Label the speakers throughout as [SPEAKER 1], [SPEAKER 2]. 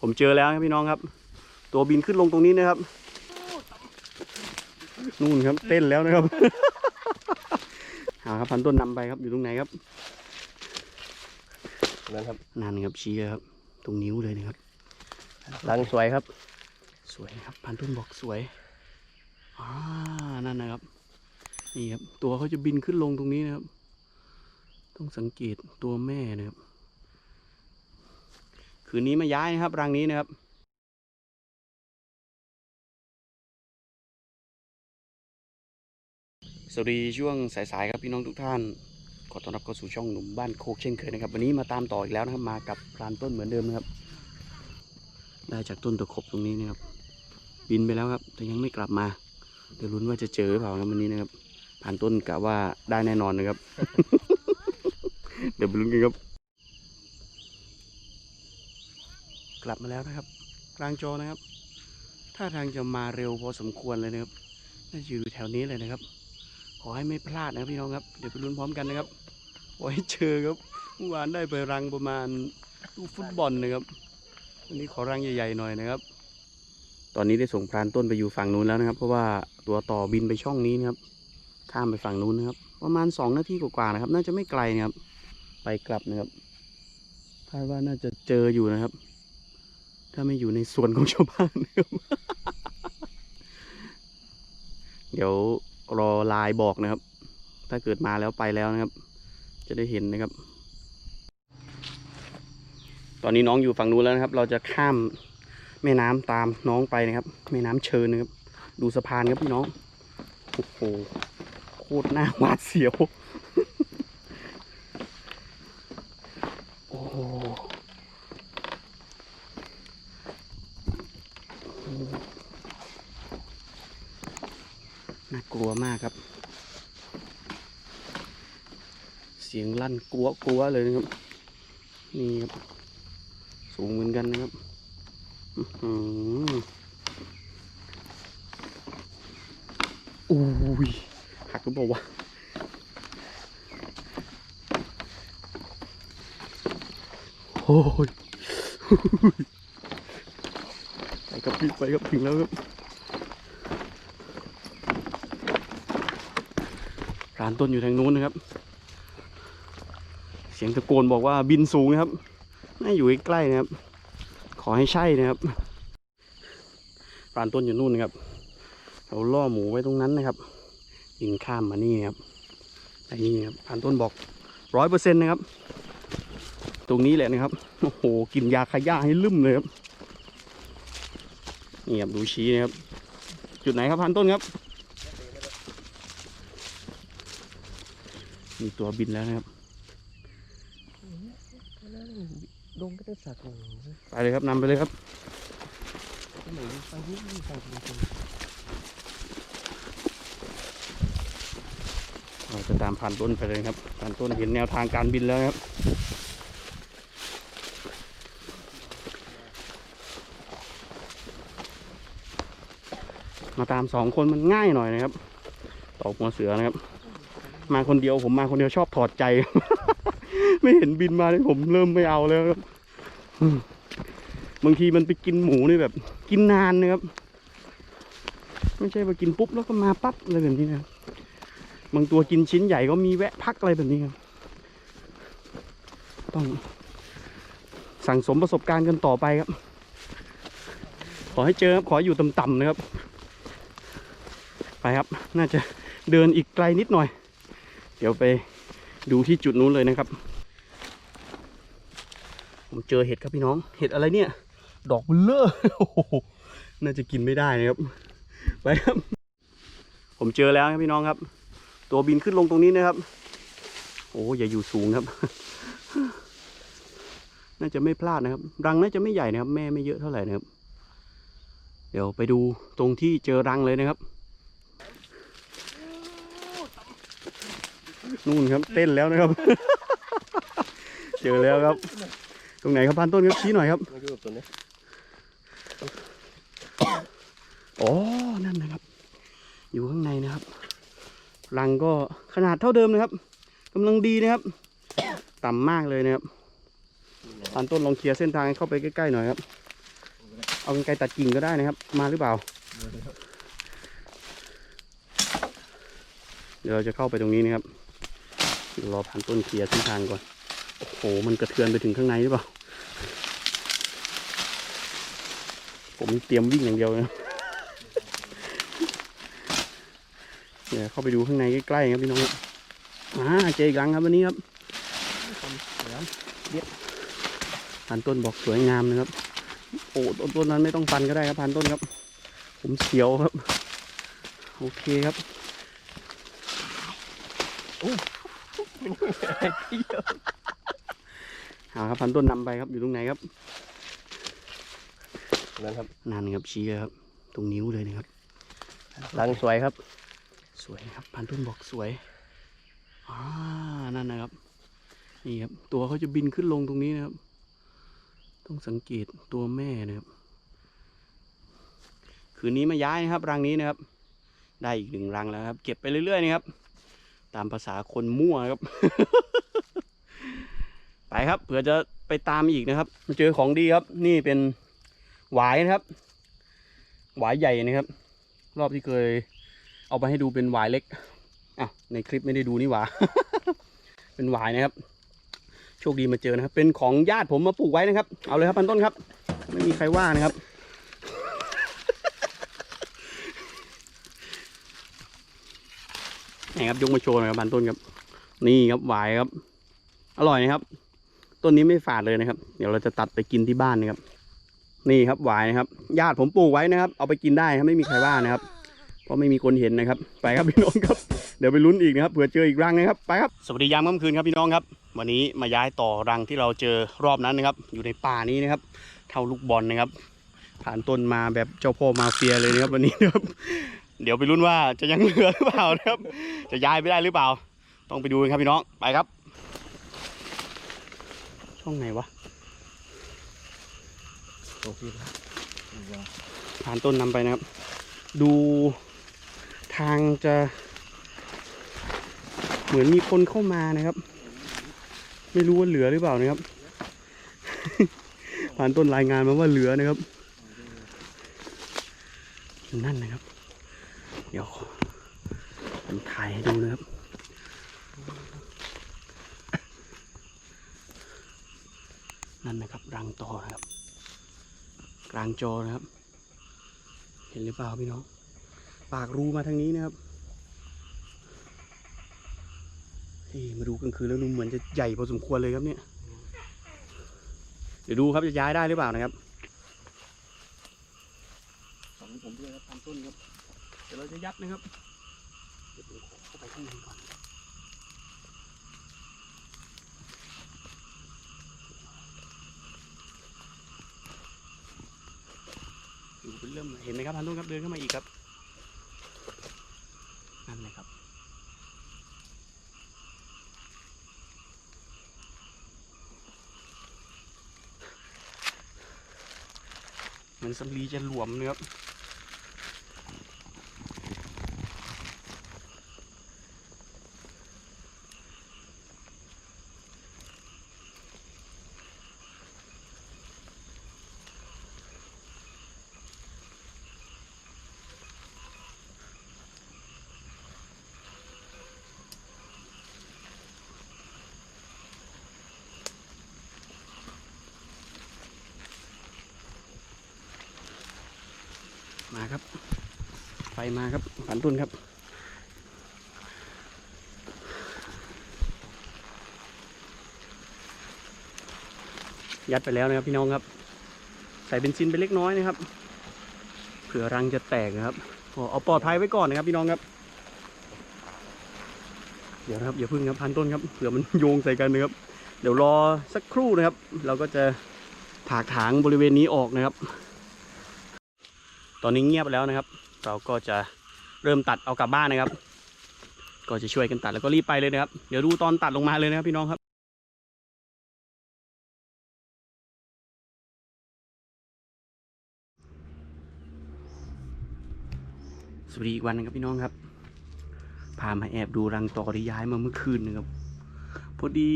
[SPEAKER 1] ผมเจอแล้วครับพี่น้องครับ ตัวบินขึ้นลงตรงนี้นะครับ นู่นครับ เต้นแล้วนะครับหาครับพันต้นนำไปครับอยู่ตรงไหนครับ
[SPEAKER 2] นั่นครับ
[SPEAKER 1] นั่นครับชี้เลยครับ ตรงนิ้วเลยนะครับ
[SPEAKER 2] รังสวยครับ
[SPEAKER 1] สวยนะครับ พันต้นบอกสวยอ่านั่นนะครับ นี่ครับ ตัวเขาจะบินขึ้นลงตรงนี้นะครับ ต้องสังเกตตัวแม่นะครับ คืนนี้มาย้ายนะครับรังนี้นะครับสวัสดีช่วงสายๆครับพี่น้องทุกท่าน ขอต้อนรับเข้าสู่ช่องหนุ่มบ้านโคกเช่นเคยนะครับ วันนี้มาตามต่ออีกแล้วนะครับมากับพรานต้นเหมือนเดิมนะครับ ได้จากต้นตะขบตรงนี้นะครับ บินไปแล้วครับแต่ยังไม่กลับมาเดี๋ยวลุ้นว่าจะเจอหรือเปล่าครับวันนี้นะครับผ่านต้นกะว่าได้แน่นอนนะครับ เดี๋ยวไปลุ้นกันครับ กลับมาแล้วนะครับ กลางจอนะครับท่าทางจะมาเร็วพอสมควรเลยนะครับน่าจะอยู่แถวนี้เลยนะครับ ขอให้ไม่พลาดนะครับพี่น้องครับเดี๋ยวไปลุ้นพร้อมกันนะครับขอให้เจอครับเมื่อวานได้ไปรังประมาณลูกฟุตบอลนะครับวันนี้ขอรังใหญ่ๆหน่อยนะครับ ตอนนี้ได้ส่งพรานต้นไปอยู่ฝั่งนู้นแล้วนะครับ เพราะว่าตัวต่อบินไปช่องนี้นะครับ ข้ามไปฝั่งนู้นนะครับ ประมาณสองนาทีกว่าๆนะครับ น่าจะไม่ไกลนะครับ ไปกลับนะครับคาดว่าน่าจะเจออยู่นะครับ ถ้าไม่อยู่ในสวนของชาวบ้านเดี๋ยวรอลน์บอกนะครับ ถ้าเกิดมาแล้วไปแล้วนะครับ จะได้เห็นนะครับ ตอนนี้น้องอยู่ฝั่งนู้นแล้วนะครับ เราจะข้ามแม่น้ำตามน้องไปนะครับ แม่น้ำเชิญนะครับ ดูสะพานครับพี่น้อง โอ้โห โคตรน่าหวาดเสียว โอ้โห น่ากลัวมากครับ เสียงลั่นกลัวกลัวเลยนะครับ นี่ครับ สูงเหมือนกันนะครับอืออุ้ยหักหรือเปล่าวะโอ้ยไปกับพี่ไปกับถึงแล้วครับ ร้านต้นอยู่ทางนู้นนะครับ เสียงตะโกนบอกว่าบินสูงนะครับน่าอยู่ใกล้ๆนะครับ ขอให้ใช่นะครับร้านต้นอยู่นู่นนะครับ เราล่อหมูไว้ตรงนั้นนะครับบินข้ามมานี่นะครับไอ้นี่ครับร้านต้นบอกร้อยเปอร์เซ็นต์นะครับ ตรงนี้แหละนะครับโอ้โหกินยาขย่าให้ลืมเลยครับนี่ครับดูชี้นะครับ จุดไหนครับพันต้นครับ มีตัวบินแล้วนะครับ
[SPEAKER 2] ดงก็จะสักหนึ่ง
[SPEAKER 1] ไปเลยครับนำไปเลยครับ
[SPEAKER 2] หนึ่งไปยิ่งใส่จริง
[SPEAKER 1] เราจะตามผ่านต้นไปเลยครับผ่านต้นเห็นแนวทางการบินแล้วครับมาตามสองคนมันง่ายหน่อยนะครับตอกหัวเสือนะครับ มาคนเดียวผมมาคนเดียวชอบถอดใจ ไม่เห็นบินมาเลยผมเริ่มไม่เอาแล้วครับบางทีมันไปกินหมูนี่แบบ กินนานนะครับ ไม่ใช่ว่ากินปุ๊บแล้วก็มาปั๊บอะไรแบบนี้นะบางตัวกินชิ้นใหญ่ก็มีแวะพักอะไรแบบนี้ครับ ต้องสั่งสมประสบการณ์กันต่อไปครับ ขอให้เจอครับขออยู่ต่ำๆนะครับ ไปครับ น่าจะเดินอีกไกลนิดหน่อย ดี๋ยวไปดูที่จุดนู้นเลยนะครับ ผมเจอเห็ดครับพี่น้อง เห็ดอะไรเนี่ย ดอกเบลเลอร์โอ้โหน่าจะกินไม่ได้นะครับ ไปครับ ผมเจอแล้วครับพี่น้องครับ ตัวบินขึ้นลงตรงนี้นะครับ โอ้อย่าอยู่สูงครับ น่าจะไม่พลาดนะครับ รังน่าจะไม่ใหญ่นะครับ แม่ไม่เยอะเท่าไหร่นะครับ เดี๋ยวไปดูตรงที่เจอรังเลยนะครับ นู่นครับเต้นแล้วนะครับ เจอแล้วครับ ตรงไหนครับพันต้นครับชี้หน่อยครับ
[SPEAKER 2] ๆมาอยู่กับตัวนี้
[SPEAKER 1] อ๋อนั่นนะครับ อยู่ข้างในนะครับรังก็ขนาดเท่าเดิมนะครับกำลังดีนะครับ ต่ำมากเลยนะครับพันต้นลองเคลียร์เส้นทางให้เข้าไปใกล้ๆหน่อยครับ เอากรรไกรตัดกิ่งก็ได้นะครับ มาหรือเปล่า เดี๋ยวเราจะเข้าไปตรงนี้นะครับ เดี๋ยวรอพันต้นเคลียร์เส้นทางก่อน โอ้โห มันกระเทือนไปถึงข้างในหรือเปล่า ผมเตรียมวิ่งอย่างเดียวเลยนะเดี๋ยวเข้าไปดูข้างในใกล้ๆครับพี่น้องอ่าเจออีกครั้งครับวันนี้ครับพันต้นบอกสวยงามนะครับ โอ้ต้นต้นนั้นไม่ต้องฟันก็ได้ครับพันต้นครับ ผมเสียวครับ โอเคครับ เอาครับพันต้นนำไปครับอยู่ตรงไหนครับ
[SPEAKER 2] นั่นครับ
[SPEAKER 1] นั่นครับชี้เลยครับ ตรงนิ้วเลยนะครับ
[SPEAKER 2] รังสวยครับ
[SPEAKER 1] สวยนะครับ พันต้นบอกสวยอ่านั่นนะครับนี่ครับ ตัวเขาจะบินขึ้นลงตรงนี้นะครับ ต้องสังเกตตัวแม่นะครับ คืนนี้มาย้ายนะครับรังนี้นะครับ ได้อีกหนึ่งรังแล้วครับ เก็บไปเรื่อยๆนะครับ ตามภาษาคนมั่วครับ ไปครับเผื่อจะไปตามอีกนะครับมาเจอของดีครับ นี่เป็นหวายนะครับหวายใหญ่นะครับ รอบที่เคย เอาไปให้ดูเป็นหวายเล็กอะในคลิปไม่ได้ดูนี่หว่า เป็นหวายนะครับโชคดีมาเจอนะครับ เป็นของญาติผมมาปลูกไว้นะครับ เอาเลยครับพันต้นครับ ไม่มีใครว่านะครับ นี่ครับยกมาโชว์หน่อยครับพันต้นครับ นี่ครับหวายครับ อร่อยนะครับต้นนี้ไม่ฝาดเลยนะครับ เดี๋ยวเราจะตัดไปกินที่บ้านนะครับ นี่ครับหวายนะครับ ญาติผมปลูกไว้นะครับ เอาไปกินได้ครับไม่มีใครว่านะครับ เพราะไม่มีคนเห็นนะครับ ไปครับพี่น้องครับ เดี๋ยวไปลุ้นอีกนะครับเผื่อเจออีกรังนะครับ ไปครับ สวัสดียามค่ำคืนครับพี่น้องครับ วันนี้มาย้ายต่อรังที่เราเจอรอบนั้นนะครับ อยู่ในป่านี้นะครับ เท่าลูกบอลนะครับ ผ่านต้นมาแบบเจ้าพ่อมาเฟียเลยนะครับวันนี้นะครับ เดี๋ยวไปลุ้นว่าจะยังเหลือหรือเปล่านะครับ จะย้ายไปได้หรือเปล่า ต้องไปดูกันครับพี่น้องไปครับ ช่องไหนวะ
[SPEAKER 2] โอเคครับ
[SPEAKER 1] ผ่านต้นนำไปนะครับ ดูทางจะ เหมือนมีคนเข้ามานะครับ ไม่รู้ว่าเหลือหรือเปล่านะครับ ผ่านต้นรายงานมาว่าเหลือนะครับ นั่นนะครับ เดี๋ยวผมถ่ายให้ดูนะครับ นั่นนะครับรังต่อนะครับกลางจอนะครับ เห็นหรือเปล่าพี่น้อง ปากรูมาทางนี้นะครับเฮ้มาดูกลางคืนแล้วดูเหมือนจะใหญ่พอสมควรเลยครับเนี่ย เดี๋ยวดูครับจะย้ายได้หรือเปล่านะครับสองผมด้วยครับตามต้นครับ เดี๋ยวเราจะยัดนะครับเดี๋ยวผมขอเข้าไปข้างในก่อนดูเป็นเริ่มเห็นไหมครับพันต้นครับเดินเข้ามาอีกครับนั่นเลยครับเหมือนสำลีจะหลวมเลยครับ ครับ ไฟมาครับฝันตุนครับ ยัดไปแล้วนะครับพี่น้องครับ ใส่เบนซินไปเล็กน้อยนะครับ เผื่อรังจะแตกนะครับเอาปลอดภัยไว้ก่อนนะครับพี่น้องครับ เดี๋ยวนะครับอย่าพึ่งครับพันต้นครับเผื่อมันโยงใส่กันนะครับเดี๋ยวรอสักครู่นะครับ เราก็จะถากถางบริเวณนี้ออกนะครับ ตอนนี้เงียบแล้วนะครับ เราก็จะเริ่มตัดเอากลับบ้านนะครับ ก็จะช่วยกันตัดแล้วก็รีบไปเลยนะครับ เดี๋ยวดูตอนตัดลงมาเลยนะครับพี่น้องครับสวัสดีอีกวันหนึงครับพี่น้องครับ พามาแอบดูรังต่อที่ย้ายมาเมื่อคืนนะครับ พอดี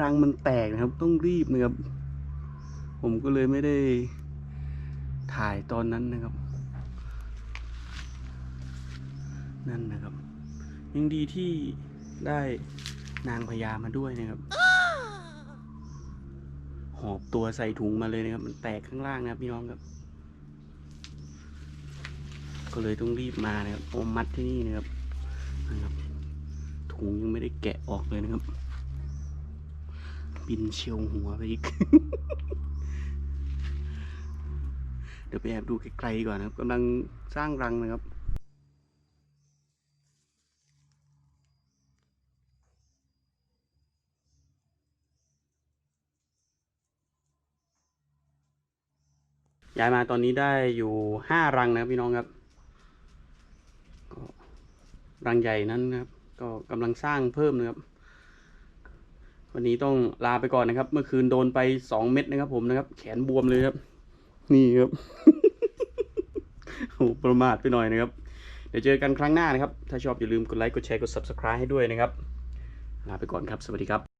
[SPEAKER 1] รังมันแตกนะครับ ต้องรีบนะครับ ผมก็เลยไม่ได้ถ่ายตอนนั้นนะครับ นั่นนะครับ ยังดีที่ได้นางพญามาด้วยนะครับ หอบตัวใส่ถุงมาเลยนะครับ มันแตกข้างล่างนะครับพี่น้องครับ ก็เลยต้องรีบมานะครับอามัดที่นี่นะครับนะครับ ถุงยังไม่ได้แกะออกเลยนะครับ บินเชียวหัวไปอีก เดี๋ยวไปแอบดูไกลๆก่อนนะครับกำลังสร้างรังนะครับ ย้ายมาตอนนี้ได้อยู่ห้ารังนะครับพี่น้องครับก็รังใหญ่นั้นนะครับ ก็กำลังสร้างเพิ่มนะครับ วันนี้ต้องลาไปก่อนนะครับ เมื่อคืนโดนไปสองเม็ดนะครับ ผมนะครับ แขนบวมเลยครับ นี่ครับโอ้ประมาทไปหน่อยนะครับ เดี๋ยวเจอกันครั้งหน้านะครับ ถ้าชอบอย่าลืมกดไลค์กดแชร์กด subscribe ให้ด้วยนะครับ ลาไปก่อนครับ สวัสดีครับ